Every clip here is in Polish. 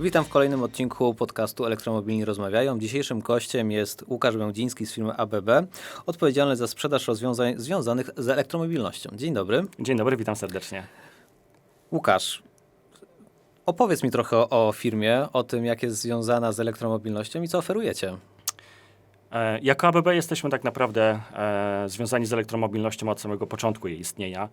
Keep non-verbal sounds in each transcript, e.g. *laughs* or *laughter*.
Witam w kolejnym odcinku podcastu Elektromobilni Rozmawiają. Dzisiejszym gościem jest Łukasz Będziński z firmy ABB, odpowiedzialny za sprzedaż rozwiązań związanych z elektromobilnością. Dzień dobry. Dzień dobry, witam serdecznie. Łukasz, opowiedz mi trochę o, firmie, o tym, jak jest związana z elektromobilnością i co oferujecie. E, Jako ABB jesteśmy tak naprawdę e, związani z elektromobilnością od samego początku jej istnienia.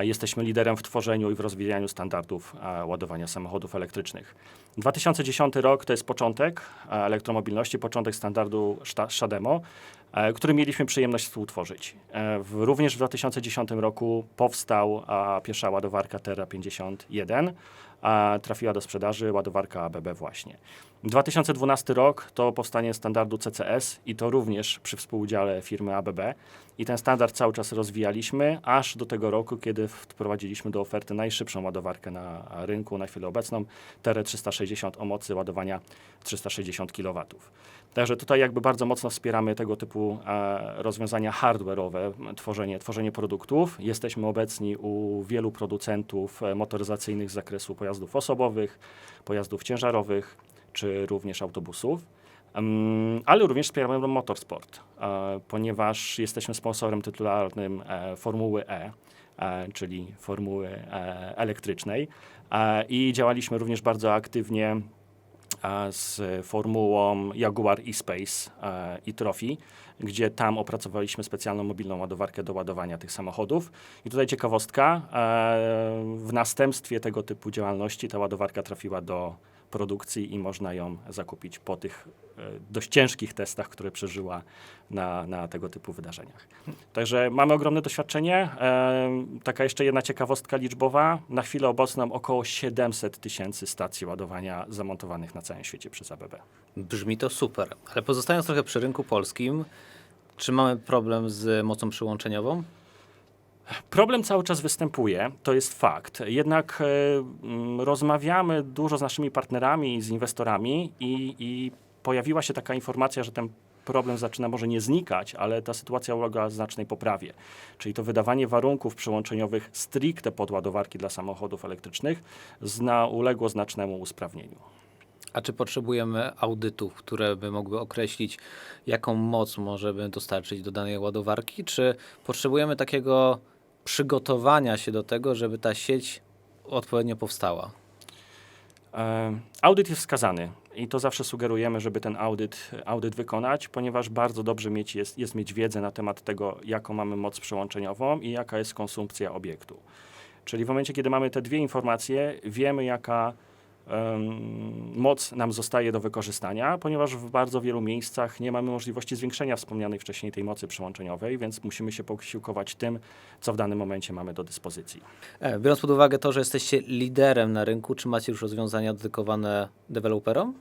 Jesteśmy liderem w tworzeniu i w rozwijaniu standardów e, ładowania samochodów elektrycznych. 2010 rok to jest początek elektromobilności, początek standardu Shademo, który mieliśmy przyjemność współtworzyć. Również w 2010 roku powstał pierwsza ładowarka Terra 51, a trafiła do sprzedaży ładowarka ABB właśnie. 2012 rok to powstanie standardu CCS i to również przy współudziale firmy ABB. I ten standard cały czas rozwijaliśmy, aż do tego roku, kiedy wprowadziliśmy do oferty najszybszą ładowarkę na rynku na chwilę obecną, TR 360 o mocy ładowania 360 kW. Także tutaj jakby bardzo mocno wspieramy tego typu e, rozwiązania hardware'owe, tworzenie, tworzenie produktów. Jesteśmy obecni u wielu producentów e, motoryzacyjnych z zakresu pojazdów osobowych, pojazdów ciężarowych, czy również autobusów. Em, ale również wspieramy motorsport, e, ponieważ jesteśmy sponsorem tytularnym Formuły E, czyli Formuły elektrycznej i działaliśmy również bardzo aktywnie z formułą Jaguar e-Space e, i Trophy, gdzie tam opracowaliśmy specjalną mobilną ładowarkę do ładowania tych samochodów. I tutaj ciekawostka, e, w następstwie tego typu działalności ta ładowarka trafiła do produkcji i można ją zakupić po tych e, dość ciężkich testach, które przeżyła na, na tego typu wydarzeniach. Także mamy ogromne doświadczenie. E, taka jeszcze jedna ciekawostka liczbowa. Na chwilę obecną około 700 tysięcy stacji ładowania zamontowanych na całym świecie przez ABB. Brzmi to super, ale pozostając trochę przy rynku polskim, czy mamy problem z mocą przyłączeniową? Problem cały czas występuje, to jest fakt. Jednak mm, rozmawiamy dużo z naszymi partnerami i z inwestorami i, i pojawiła się taka informacja, że ten problem zaczyna może nie znikać, ale ta sytuacja ulega znacznej poprawie. Czyli to wydawanie warunków przyłączeniowych stricte pod ładowarki dla samochodów elektrycznych zna, uległo znacznemu usprawnieniu. A czy potrzebujemy audytów, które by mogły określić, jaką moc możemy dostarczyć do danej ładowarki? Czy potrzebujemy takiego przygotowania się do tego, żeby ta sieć odpowiednio powstała? E, Audyt jest wskazany i to zawsze sugerujemy, żeby ten audyt, audyt wykonać, ponieważ bardzo dobrze mieć jest, jest mieć wiedzę na temat tego, jaką mamy moc przełączeniową i jaka jest konsumpcja obiektu. Czyli w momencie, kiedy mamy te dwie informacje, wiemy, jaka moc nam zostaje do wykorzystania, ponieważ w bardzo wielu miejscach nie mamy możliwości zwiększenia wspomnianej wcześniej tej mocy przełączeniowej, więc musimy się posiłkować tym, co w danym momencie mamy do dyspozycji. E, biorąc pod uwagę to, że jesteście liderem na rynku, czy macie już rozwiązania dedykowane deweloperom?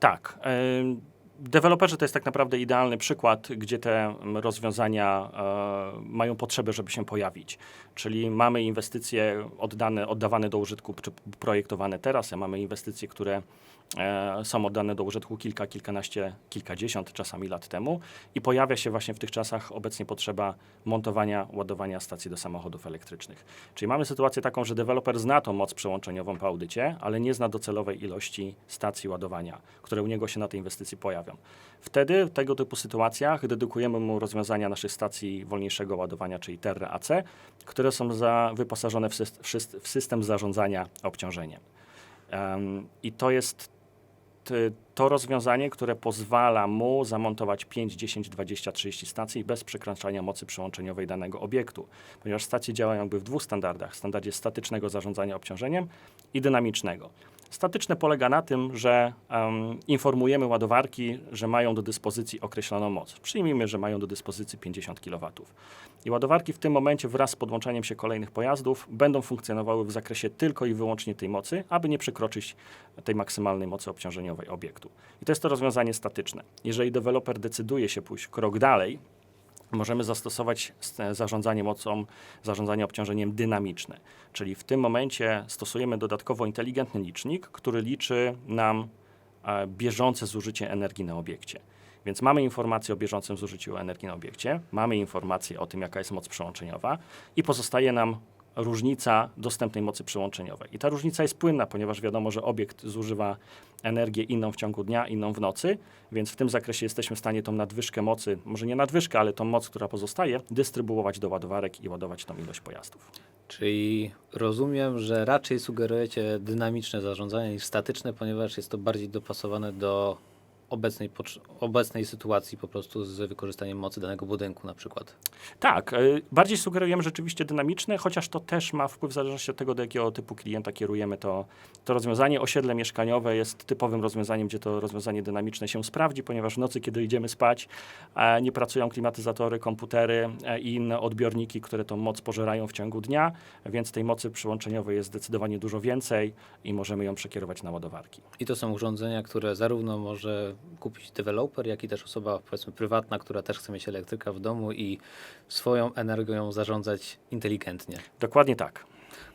Tak. em, Deweloperzy to jest tak naprawdę idealny przykład, gdzie te mm, rozwiązania e, mają potrzebę, żeby się pojawić. Czyli mamy inwestycje oddane, oddawane do użytku, czy projektowane teraz, a mamy inwestycje, które są oddane do użytku kilka, kilkanaście, kilkadziesiąt czasami lat temu i pojawia się właśnie w tych czasach obecnie potrzeba montowania, ładowania stacji do samochodów elektrycznych. Czyli mamy sytuację taką, że deweloper zna tą moc przełączeniową po audycie, ale nie zna docelowej ilości stacji ładowania, które u niego się na tej inwestycji pojawią. Wtedy w tego typu sytuacjach dedykujemy mu rozwiązania naszych stacji wolniejszego ładowania, czyli Terra AC, które są za, wyposażone w, syst- w syst- w system zarządzania obciążeniem. Em, I to jest to rozwiązanie, które pozwala mu zamontować 5, 10, 20, 30 stacji bez przekraczania mocy przyłączeniowej danego obiektu, ponieważ stacje działają jakby w dwóch standardach: standardzie statycznego zarządzania obciążeniem i dynamicznego. Statyczne polega na tym, że em, informujemy ładowarki, że mają do dyspozycji określoną moc. Przyjmijmy, że mają do dyspozycji 50 kW. I ładowarki w tym momencie wraz z podłączeniem się kolejnych pojazdów będą funkcjonowały w zakresie tylko i wyłącznie tej mocy, aby nie przekroczyć tej maksymalnej mocy obciążeniowej obiektu. I to jest to rozwiązanie statyczne. Jeżeli deweloper decyduje się pójść krok dalej, możemy zastosować zarządzanie mocą, zarządzanie obciążeniem dynamiczne. Czyli w tym momencie stosujemy dodatkowo inteligentny licznik, który liczy nam e, bieżące zużycie energii na obiekcie. Więc mamy informację o bieżącym zużyciu energii na obiekcie, mamy informację o tym, jaka jest moc przełączeniowa i pozostaje nam różnica dostępnej mocy przyłączeniowej. I ta różnica jest płynna, ponieważ wiadomo, że obiekt zużywa energię inną w ciągu dnia, inną w nocy, więc w tym zakresie jesteśmy w stanie tą nadwyżkę mocy, może nie nadwyżkę, ale tą moc, która pozostaje, dystrybuować do ładowarek i ładować tą ilość pojazdów. Czyli rozumiem, że raczej sugerujecie dynamiczne zarządzanie niż statyczne, ponieważ jest to bardziej dopasowane do obecnej, obecnej sytuacji po prostu z wykorzystaniem mocy danego budynku na przykład. Tak, y, bardziej sugerujemy rzeczywiście dynamiczne, chociaż to też ma wpływ w zależności od tego, do jakiego typu klienta kierujemy to, to rozwiązanie. Osiedle mieszkaniowe jest typowym rozwiązaniem, gdzie to rozwiązanie dynamiczne się sprawdzi, ponieważ w nocy, kiedy idziemy spać, e, nie pracują klimatyzatory, komputery e, i inne odbiorniki, które tą moc pożerają w ciągu dnia, więc tej mocy przyłączeniowej jest zdecydowanie dużo więcej i możemy ją przekierować na ładowarki. I to są urządzenia, które zarówno może kupić deweloper, jak i też osoba powiedzmy prywatna, która też chce mieć elektryka w domu i swoją energią zarządzać inteligentnie. Dokładnie tak.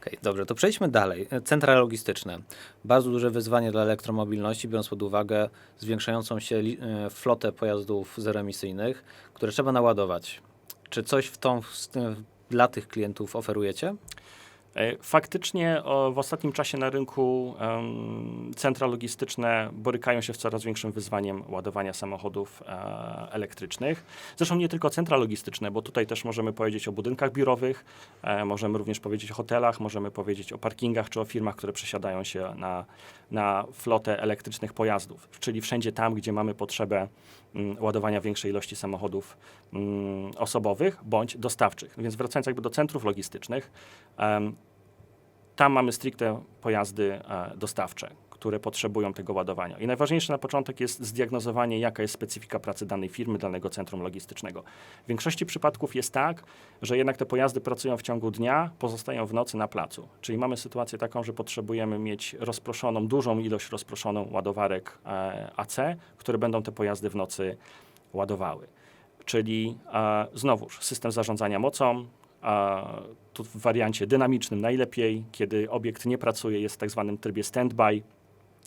Okej, dobrze, to przejdźmy dalej. Centra logistyczne. Bardzo duże wyzwanie dla elektromobilności, biorąc pod uwagę zwiększającą się e, flotę pojazdów zeroemisyjnych, które trzeba naładować. Czy coś w tą, w dla tych klientów oferujecie? E, Faktycznie w ostatnim czasie na rynku centra logistyczne borykają się z coraz większym wyzwaniem ładowania samochodów e, elektrycznych. Zresztą nie tylko centra logistyczne, bo tutaj też możemy powiedzieć o budynkach biurowych, e, możemy również powiedzieć o hotelach, możemy powiedzieć o parkingach czy o firmach, które przesiadają się na, na flotę elektrycznych pojazdów, czyli wszędzie tam, gdzie mamy potrzebę ładowania większej ilości samochodów mm, osobowych bądź dostawczych. Więc wracając jakby do centrów logistycznych, tam mamy stricte pojazdy e, dostawcze, które potrzebują tego ładowania. I najważniejsze na początek jest zdiagnozowanie, jaka jest specyfika pracy danej firmy, danego centrum logistycznego. W większości przypadków jest tak, że jednak te pojazdy pracują w ciągu dnia, pozostają w nocy na placu. Czyli mamy sytuację taką, że potrzebujemy mieć rozproszoną, dużą ilość rozproszoną ładowarek e, AC, które będą te pojazdy w nocy ładowały. Czyli e, znowuż system zarządzania mocą, a tu w wariancie dynamicznym najlepiej, kiedy obiekt nie pracuje, jest w tak zwanym trybie standby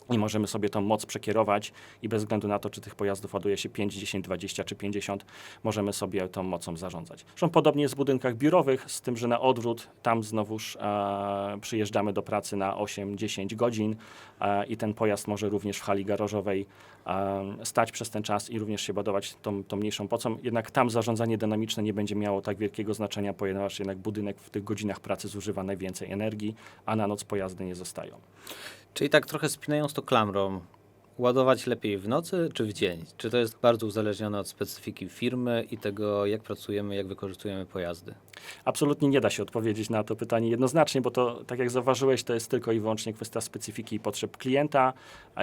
i możemy sobie tą moc przekierować i bez względu na to, czy tych pojazdów ładuje się 5, 10, 20 czy 50, możemy sobie tą mocą zarządzać. Zresztą podobnie jest w budynkach biurowych, z tym, że na odwrót tam znowuż e, przyjeżdżamy do pracy na 8-10 godzin e, i ten pojazd może również w hali garażowej e, stać przez ten czas i również się ładować tą, tą mniejszą mocą. Jednak tam zarządzanie dynamiczne nie będzie miało tak wielkiego znaczenia, ponieważ jednak budynek w tych godzinach pracy zużywa najwięcej energii, a na noc pojazdy nie zostają. Czyli tak trochę spinając to klamrą, ładować lepiej w nocy czy w dzień? Czy to jest bardzo uzależnione od specyfiki firmy i tego, jak pracujemy, jak wykorzystujemy pojazdy? Absolutnie nie da się odpowiedzieć na to pytanie jednoznacznie, bo to, tak jak zauważyłeś, to jest tylko i wyłącznie kwestia specyfiki i potrzeb klienta,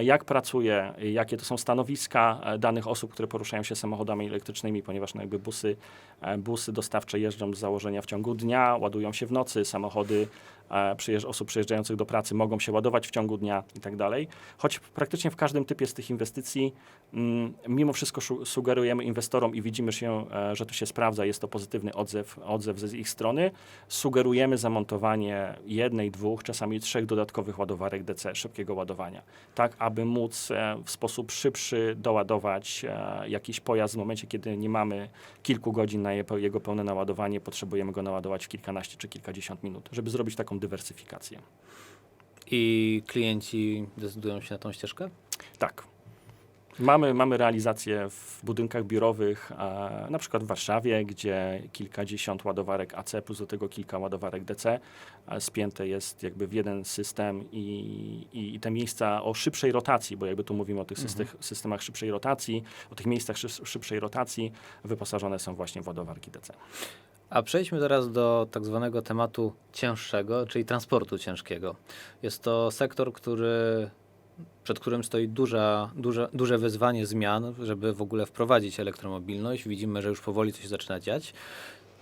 jak pracuje, jakie to są stanowiska e, danych osób, które poruszają się samochodami elektrycznymi, ponieważ no jakby busy, e, busy dostawcze jeżdżą z założenia w ciągu dnia, ładują się w nocy, samochody e, przyjeżdż- osób przyjeżdżających do pracy mogą się ładować w ciągu dnia i tak dalej. Choć praktycznie w każdym typie z tych inwestycji, mm, mimo wszystko sugerujemy inwestorom i widzimy się, że to się sprawdza, jest to pozytywny odzew, odzew z ich strony, sugerujemy zamontowanie jednej, dwóch, czasami trzech dodatkowych ładowarek DC, szybkiego ładowania, tak aby móc e, w sposób szybszy doładować e, jakiś pojazd w momencie, kiedy nie mamy kilku godzin na je- jego pełne naładowanie, potrzebujemy go naładować w kilkanaście czy kilkadziesiąt minut, żeby zrobić taką dywersyfikację. I klienci decydują się na tą ścieżkę? Tak. Mamy, mamy realizację w budynkach biurowych, e, na przykład w Warszawie, gdzie kilkadziesiąt ładowarek AC plus do tego kilka ładowarek DC spięte jest jakby w jeden system i, i, i te miejsca o szybszej rotacji, bo jakby tu mówimy o tych systech, systemach szybszej rotacji, o tych miejscach szy, szybszej rotacji, wyposażone są właśnie w ładowarki DC. A przejdźmy teraz do tak zwanego tematu cięższego, czyli transportu ciężkiego. Jest to sektor, który, przed którym stoi duża, duże, duże wyzwanie zmian, żeby w ogóle wprowadzić elektromobilność. Widzimy, że już powoli się zaczyna dziać.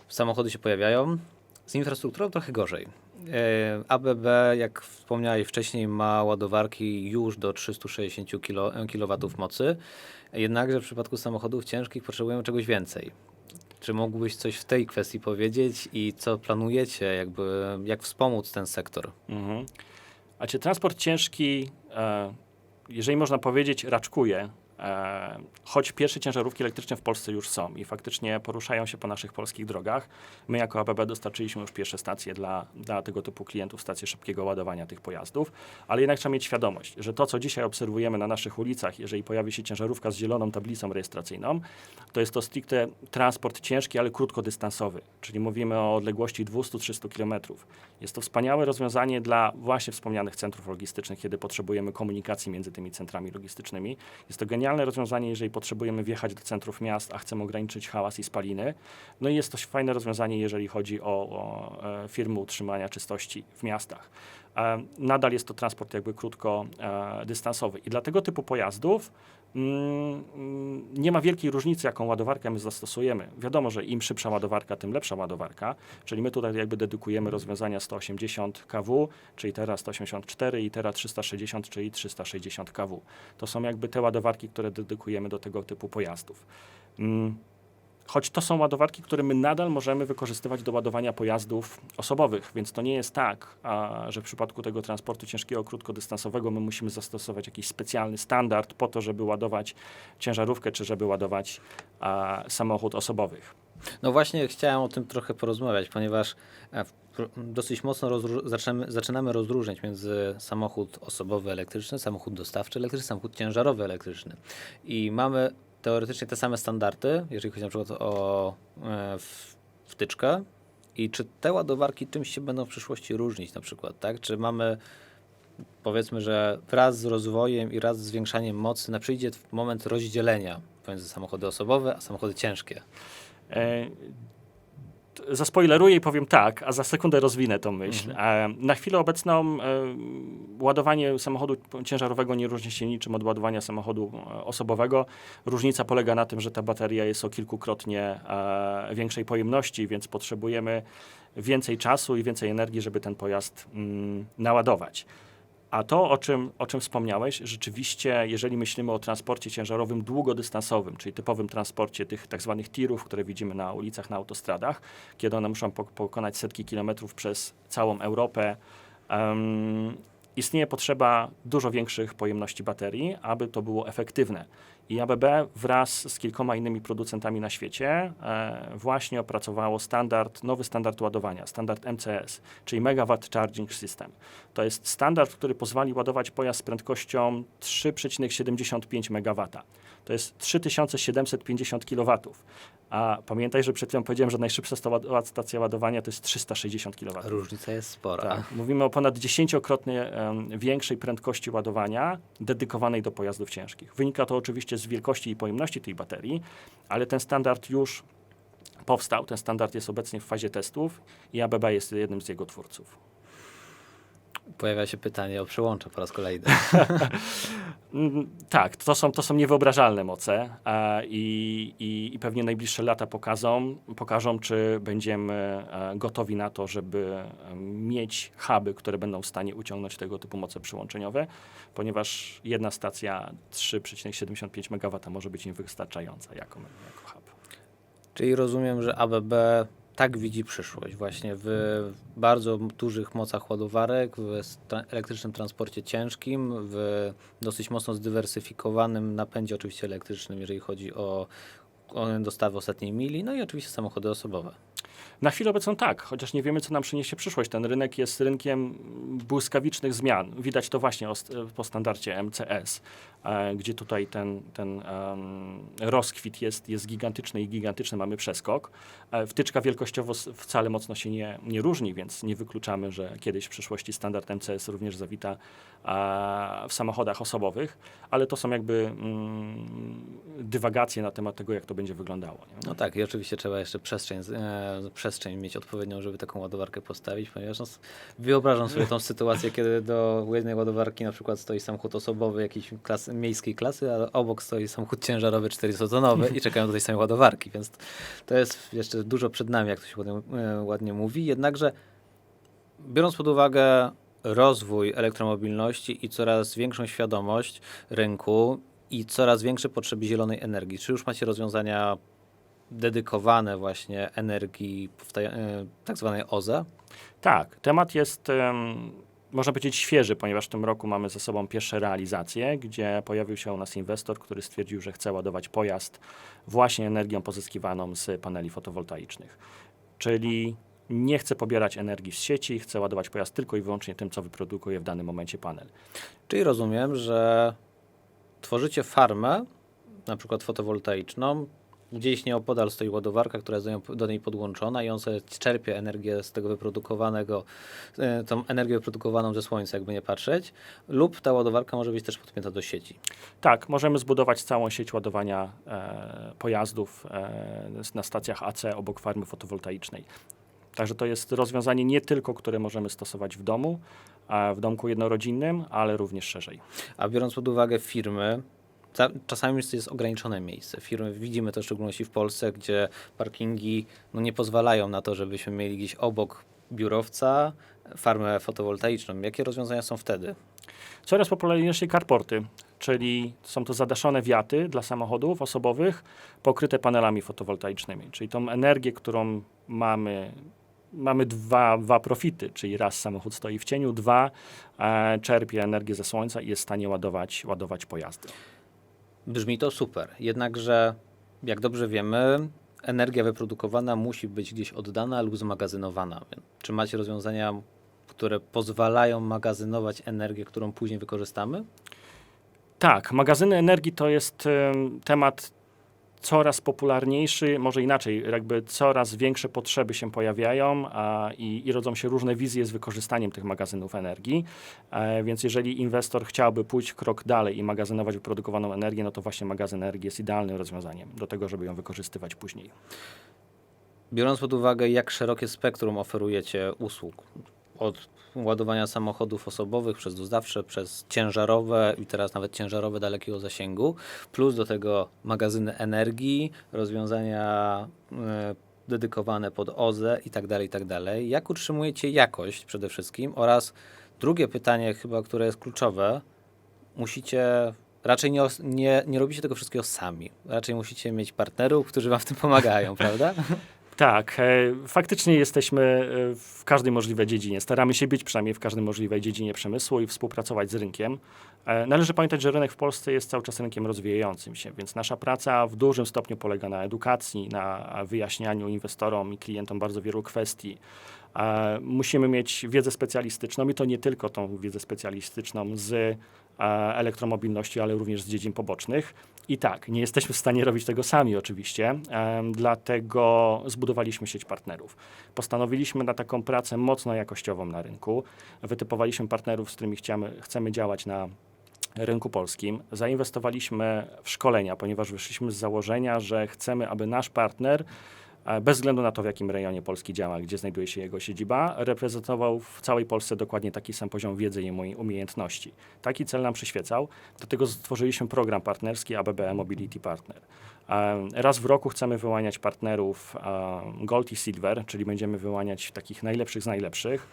Samochody się pojawiają. Z infrastrukturą trochę gorzej. E, ABB, jak wspomniałeś wcześniej, ma ładowarki już do 360 kW mocy. Jednakże w przypadku samochodów ciężkich potrzebujemy czegoś więcej. Czy mógłbyś coś w tej kwestii powiedzieć i co planujecie, jakby, jak wspomóc ten sektor? Mhm. A czy transport ciężki, e, jeżeli można powiedzieć, raczkuje choć pierwsze ciężarówki elektryczne w Polsce już są i faktycznie poruszają się po naszych polskich drogach, my jako ABB dostarczyliśmy już pierwsze stacje dla, dla tego typu klientów, stacje szybkiego ładowania tych pojazdów, ale jednak trzeba mieć świadomość, że to, co dzisiaj obserwujemy na naszych ulicach, jeżeli pojawi się ciężarówka z zieloną tablicą rejestracyjną, to jest to stricte transport ciężki, ale krótkodystansowy, czyli mówimy o odległości 200-300 km. Jest to wspaniałe rozwiązanie dla właśnie wspomnianych centrów logistycznych, kiedy potrzebujemy komunikacji między tymi centrami logistycznymi. Jest to genialne rozwiązanie, jeżeli potrzebujemy wjechać do centrów miast, a chcemy ograniczyć hałas i spaliny. No i jest to fajne rozwiązanie, jeżeli chodzi o, o e, firmy utrzymania czystości w miastach. E, nadal jest to transport jakby krótkodystansowy i dla tego typu pojazdów nie ma wielkiej różnicy, jaką ładowarkę my zastosujemy. Wiadomo, że im szybsza ładowarka, tym lepsza ładowarka, czyli my tutaj jakby dedykujemy rozwiązania 180 kW, czyli teraz 184 i teraz 360, czyli 360 kW. To są jakby te ładowarki, które dedykujemy do tego typu pojazdów. Choć to są ładowarki, które my nadal możemy wykorzystywać do ładowania pojazdów osobowych, więc to nie jest tak, a, że w przypadku tego transportu ciężkiego, krótkodystansowego my musimy zastosować jakiś specjalny standard po to, żeby ładować ciężarówkę, czy żeby ładować a, samochód osobowych. No właśnie chciałem o tym trochę porozmawiać, ponieważ e, dosyć mocno rozró- zaczynamy, zaczynamy rozróżniać między samochód osobowy elektryczny, samochód dostawczy elektryczny, samochód ciężarowy elektryczny. I mamy teoretycznie te same standardy, jeżeli chodzi na przykład o e, wtyczkę. I czy te ładowarki czymś się będą w przyszłości różnić na przykład, tak? Czy mamy powiedzmy, że wraz z rozwojem i wraz z zwiększaniem mocy na przyjdzie moment rozdzielenia pomiędzy samochody osobowe a samochody ciężkie. E, Zaspoileruję i powiem tak, a za sekundę rozwinę tą myśl. E, Na chwilę obecną e, ładowanie samochodu ciężarowego nie różni się niczym od ładowania samochodu e, osobowego. Różnica polega na tym, że ta bateria jest o kilkukrotnie większej pojemności, więc potrzebujemy więcej czasu i więcej energii, żeby ten pojazd mm, naładować. A to, o czym, o czym wspomniałeś, rzeczywiście, jeżeli myślimy o transporcie ciężarowym długodystansowym, czyli typowym transporcie tych tak zwanych tirów, które widzimy na ulicach, na autostradach, kiedy one muszą pok- pokonać setki kilometrów przez całą Europę, em, istnieje potrzeba dużo większych pojemności baterii, aby to było efektywne. I ABB wraz z kilkoma innymi producentami na świecie e, właśnie opracowało standard, nowy standard ładowania, standard MCS, czyli Megawatt Charging System. To jest standard, który pozwoli ładować pojazd z prędkością 3,75 MW. To jest 3750 kW. A pamiętaj, że przed chwilą powiedziałem, że najszybsza sta- stacja ładowania to jest 360 kW. Różnica jest spora. Tak, mówimy o ponad dziesięciokrotnie em, większej prędkości ładowania dedykowanej do pojazdów ciężkich. Wynika to oczywiście z wielkości i pojemności tej baterii, ale ten standard już powstał. Ten standard jest obecnie w fazie testów i ABB jest jednym z jego twórców. Pojawia się pytanie o przełącze po raz kolejny. *laughs* Mm, Tak, to są, to są niewyobrażalne moce e, i, i, i pewnie najbliższe lata pokażą, pokażą czy będziemy e, gotowi na to, żeby mieć huby, które będą w stanie uciągnąć tego typu moce przyłączeniowe, ponieważ jedna stacja 3,75 MW może być niewystarczająca jako, jako hub. Czyli rozumiem, że ABB tak widzi przyszłość właśnie w bardzo dużych mocach ładowarek, w elektrycznym transporcie ciężkim, w dosyć mocno zdywersyfikowanym napędzie oczywiście elektrycznym, jeżeli chodzi o, o dostawy ostatniej mili, no i oczywiście samochody osobowe. Na chwilę obecną tak, chociaż nie wiemy, co nam przyniesie przyszłość. Ten rynek jest rynkiem błyskawicznych zmian. Widać to właśnie po standardzie MCS, e, gdzie tutaj ten, ten rozkwit jest, jest gigantyczny i gigantyczny, mamy przeskok. E, wtyczka wielkościowo wcale mocno się nie, nie różni, więc nie wykluczamy, że kiedyś w przyszłości standard MCS również zawita e, w samochodach osobowych, ale to są jakby mm, dywagacje na temat tego, jak to będzie wyglądało. Nie? No tak, i oczywiście trzeba jeszcze przestrzeń, przestrzeń mieć odpowiednią, żeby taką ładowarkę postawić, ponieważ no, wyobrażam sobie tą sytuację, kiedy do jednej ładowarki na przykład stoi samochód osobowy jakiejś klasy, miejskiej klasy, a obok stoi samochód ciężarowy 400-tonowy i czekają do tej samej ładowarki, więc to jest jeszcze dużo przed nami, jak to się ładnie, e, ładnie mówi. Jednakże biorąc pod uwagę rozwój elektromobilności i coraz większą świadomość rynku i coraz większe potrzeby zielonej energii, czy już macie rozwiązania dedykowane właśnie energii e, tak zwanej OZE? Tak, temat jest można powiedzieć, świeży, ponieważ w tym roku mamy ze sobą pierwsze realizacje, gdzie pojawił się u nas inwestor, który stwierdził, że chce ładować pojazd właśnie energią pozyskiwaną z paneli fotowoltaicznych. Czyli nie chce pobierać energii z sieci, chce ładować pojazd tylko i wyłącznie tym, co wyprodukuje w danym momencie panel. Czyli rozumiem, że tworzycie farmę, na przykład fotowoltaiczną, gdzieś nieopodal stoi ładowarka, która jest do, nią, do niej podłączona i on sobie czerpie energię z tego wyprodukowanego, e, tą energię wyprodukowaną ze słońca, jakby nie patrzeć, lub ta ładowarka może być też podpięta do sieci. Tak, możemy zbudować całą sieć ładowania e, pojazdów e, na stacjach AC obok farmy fotowoltaicznej. Także to jest rozwiązanie nie tylko, które możemy stosować w domu, w domku jednorodzinnym, ale również szerzej. A biorąc pod uwagę firmy, czasami jest, ograniczone miejsce. Firmy, widzimy to w szczególności w Polsce, gdzie parkingi no, nie pozwalają na to, żebyśmy mieli gdzieś obok biurowca farmę fotowoltaiczną. Jakie rozwiązania są wtedy? Coraz popularniejsze carporty, czyli są to zadaszone wiaty dla samochodów osobowych pokryte panelami fotowoltaicznymi. Czyli tą energię, którą mamy, mamy dwa, dwa profity, czyli raz samochód stoi w cieniu, dwa e, czerpie energię ze słońca i jest w stanie ładować, ładować pojazdy. Brzmi to super, jednakże jak dobrze wiemy, energia wyprodukowana musi być gdzieś oddana lub zmagazynowana. Czy macie rozwiązania, które pozwalają magazynować energię, którą później wykorzystamy? Tak, magazyny energii to jest em, temat coraz popularniejszy, może inaczej, jakby coraz większe potrzeby się pojawiają a, i, i rodzą się różne wizje z wykorzystaniem tych magazynów energii. E, więc jeżeli inwestor chciałby pójść krok dalej i magazynować wyprodukowaną energię, no to właśnie magazyn energii jest idealnym rozwiązaniem do tego, żeby ją wykorzystywać później. Biorąc pod uwagę, jak szerokie spektrum oferujecie usług, od ładowania samochodów osobowych przez dostawcze, przez ciężarowe i teraz nawet ciężarowe dalekiego zasięgu, plus do tego magazyny energii, rozwiązania e, dedykowane pod OZE i tak dalej, i tak dalej. Jak utrzymujecie jakość przede wszystkim? Oraz drugie pytanie chyba, które jest kluczowe, musicie raczej nie, nie, nie robicie tego wszystkiego sami. Raczej musicie mieć partnerów, którzy wam w tym pomagają, *laughs* prawda? Tak, e, faktycznie jesteśmy e, w każdej możliwej dziedzinie. Staramy się być przynajmniej w każdej możliwej dziedzinie przemysłu i współpracować z rynkiem. E, Należy pamiętać, że rynek w Polsce jest cały czas rynkiem rozwijającym się, więc nasza praca w dużym stopniu polega na edukacji, na wyjaśnianiu inwestorom i klientom bardzo wielu kwestii. Musimy mieć wiedzę specjalistyczną i to nie tylko tą wiedzę specjalistyczną z elektromobilności, ale również z dziedzin pobocznych. I tak, nie jesteśmy w stanie robić tego sami oczywiście, dlatego zbudowaliśmy sieć partnerów. Postanowiliśmy na taką pracę mocno jakościową na rynku. Wytypowaliśmy partnerów, z którymi chciamy, chcemy działać na rynku polskim. Zainwestowaliśmy w szkolenia, ponieważ wyszliśmy z założenia, że chcemy, aby nasz partner bez względu na to, w jakim rejonie Polski działa, gdzie znajduje się jego siedziba, reprezentował w całej Polsce dokładnie taki sam poziom wiedzy i umie- umiejętności. Taki cel nam przyświecał, dlatego stworzyliśmy program partnerski ABB Mobility Partner. E, Raz w roku chcemy wyłaniać partnerów e, Gold i Silver, czyli będziemy wyłaniać takich najlepszych z najlepszych.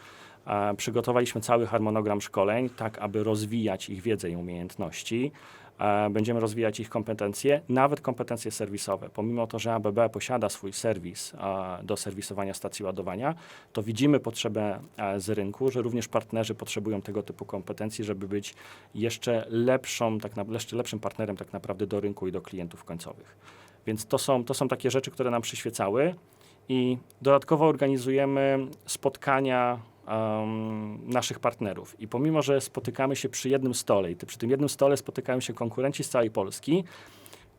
E, Przygotowaliśmy cały harmonogram szkoleń, tak aby rozwijać ich wiedzę i umiejętności. E, Będziemy rozwijać ich kompetencje, nawet kompetencje serwisowe. Pomimo to, że ABB posiada swój serwis e, do serwisowania stacji ładowania, to widzimy potrzebę e, z rynku, że również partnerzy potrzebują tego typu kompetencji, żeby być jeszcze lepszą, tak na, jeszcze lepszym partnerem tak naprawdę do rynku i do klientów końcowych. Więc to są, to są takie rzeczy, które nam przyświecały. I dodatkowo organizujemy spotkania em, naszych partnerów. I pomimo, że spotykamy się przy jednym stole i przy tym jednym stole spotykają się konkurenci z całej Polski,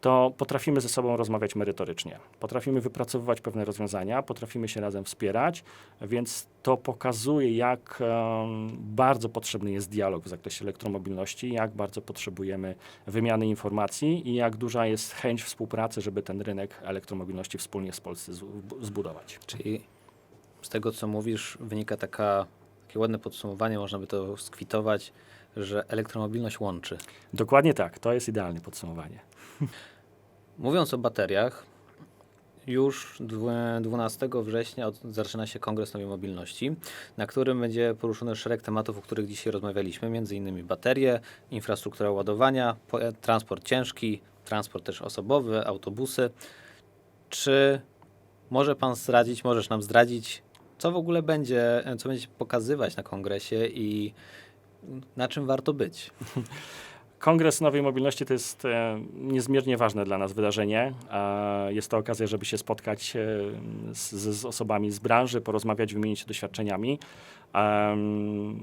to potrafimy ze sobą rozmawiać merytorycznie. Potrafimy wypracowywać pewne rozwiązania, potrafimy się razem wspierać, więc to pokazuje, jak em, bardzo potrzebny jest dialog w zakresie elektromobilności, jak bardzo potrzebujemy wymiany informacji i jak duża jest chęć współpracy, żeby ten rynek elektromobilności wspólnie z Polscy z- zbudować. Czyli z tego, co mówisz, wynika taka, takie ładne podsumowanie, można by to skwitować, że elektromobilność łączy. Dokładnie tak, to jest idealne podsumowanie. *laughs* Mówiąc o bateriach, już dwu- 12 września zaczyna się Kongres Nowej Mobilności, na którym będzie poruszony szereg tematów, o których dzisiaj rozmawialiśmy, między innymi baterie, infrastruktura ładowania, po- transport ciężki, transport też osobowy, autobusy. Czy może Pan zdradzić, możesz nam zdradzić, co w ogóle będzie, co będzie pokazywać na kongresie i na czym warto być. *laughs* Kongres Nowej Mobilności to jest e, niezmiernie ważne dla nas wydarzenie. E, jest to okazja, żeby się spotkać e, z, z osobami z branży, porozmawiać, wymienić się doświadczeniami.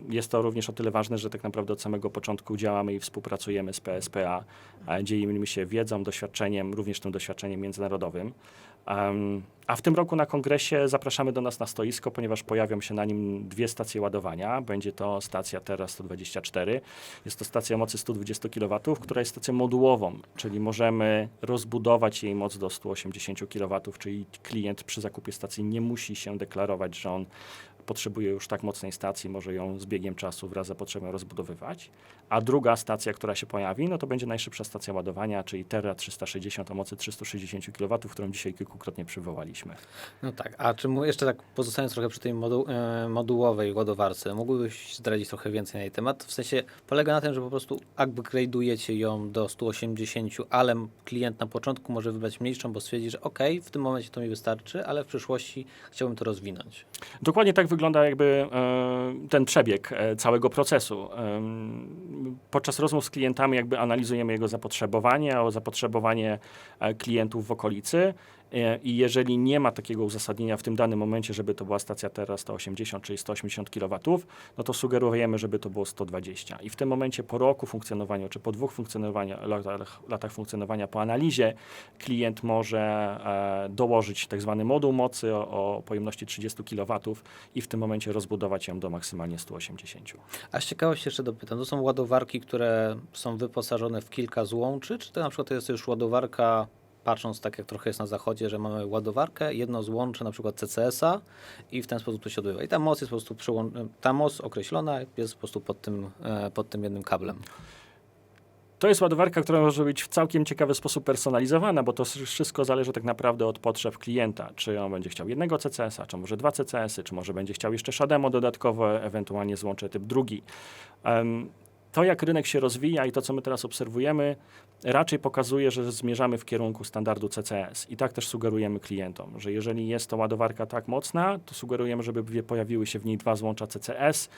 Jest to również o tyle ważne, że tak naprawdę od samego początku działamy i współpracujemy z PSPA, e, dzielimy się wiedzą, doświadczeniem, również tym doświadczeniem międzynarodowym. A w tym roku na kongresie zapraszamy do nas na stoisko, ponieważ pojawią się na nim dwie stacje ładowania. Będzie to stacja Terra 124. Jest to stacja mocy 120 kW, która jest stacją modułową, czyli możemy rozbudować jej moc do 180 kW, czyli klient przy zakupie stacji nie musi się deklarować, że on potrzebuje już tak mocnej stacji, może ją z biegiem czasu wraz z potrzebą rozbudowywać. A druga stacja, która się pojawi, no to będzie najszybsza stacja ładowania, czyli Terra 360 o mocy 360 kW, którą dzisiaj kilkukrotnie przywołaliśmy. No tak, a czy jeszcze tak pozostając trochę przy tej modu, e, modułowej ładowarce, mógłbyś zdradzić trochę więcej na jej temat? W sensie polega na tym, że po prostu upgrade'ujecie ją do 180, ale klient na początku może wybrać mniejszą, bo stwierdzi, że ok, w tym momencie to mi wystarczy, ale w przyszłości chciałbym to rozwinąć. Dokładnie tak wygląda jakby e, ten przebieg e, całego procesu. Em, podczas rozmów z klientami jakby analizujemy jego zapotrzebowanie, o zapotrzebowanie e, klientów w okolicy e, i jeżeli nie ma takiego uzasadnienia w tym danym momencie, żeby to była stacja Terra 180 czyli 180 kW, no to sugerujemy, żeby to było 120. I w tym momencie po roku funkcjonowania, czy po dwóch funkcjonowania, latach, latach funkcjonowania, po analizie, klient może e, dołożyć tak zwany moduł mocy o, o pojemności 30 kW i w tym momencie rozbudować ją do maksymalnie 180. A z ciekawości jeszcze dopytam, to są ładowarki, które są wyposażone w kilka złączy, czy to na przykład jest już ładowarka, patrząc tak jak trochę jest na zachodzie, że mamy ładowarkę, jedno złącze na przykład CCS-a i w ten sposób to się odbywa. I ta moc jest po prostu, ta moc określona jest po prostu pod tym, e, pod tym jednym kablem. To jest ładowarka, która może być w całkiem ciekawy sposób personalizowana, bo to wszystko zależy tak naprawdę od potrzeb klienta. Czy on będzie chciał jednego CCS-a, czy może dwa CCS-y, czy może będzie chciał jeszcze Shademo dodatkowe, ewentualnie złącze typ drugi. Em, to, jak rynek się rozwija i to, co my teraz obserwujemy, raczej pokazuje, że zmierzamy w kierunku standardu CCS. I tak też sugerujemy klientom, że jeżeli jest to ładowarka tak mocna, to sugerujemy, żeby pojawiły się w niej dwa złącza CCS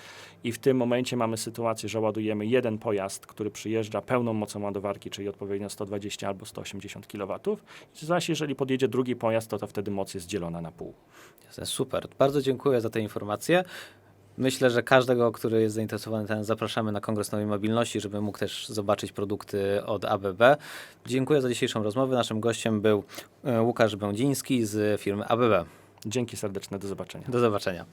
i w tym momencie mamy sytuację, że ładujemy jeden pojazd, który przyjeżdża pełną mocą ładowarki, czyli odpowiednio 120 albo 180 kW. Zaś jeżeli podjedzie drugi pojazd, to, to wtedy moc jest dzielona na pół. Super. Bardzo dziękuję za te informacje. Myślę, że każdego, który jest zainteresowany, ten zapraszamy na Kongres Nowej Mobilności, żeby mógł też zobaczyć produkty od ABB. Dziękuję za dzisiejszą rozmowę. Naszym gościem był e, Łukasz Będziński z firmy ABB. Dzięki serdeczne, do zobaczenia. Do zobaczenia.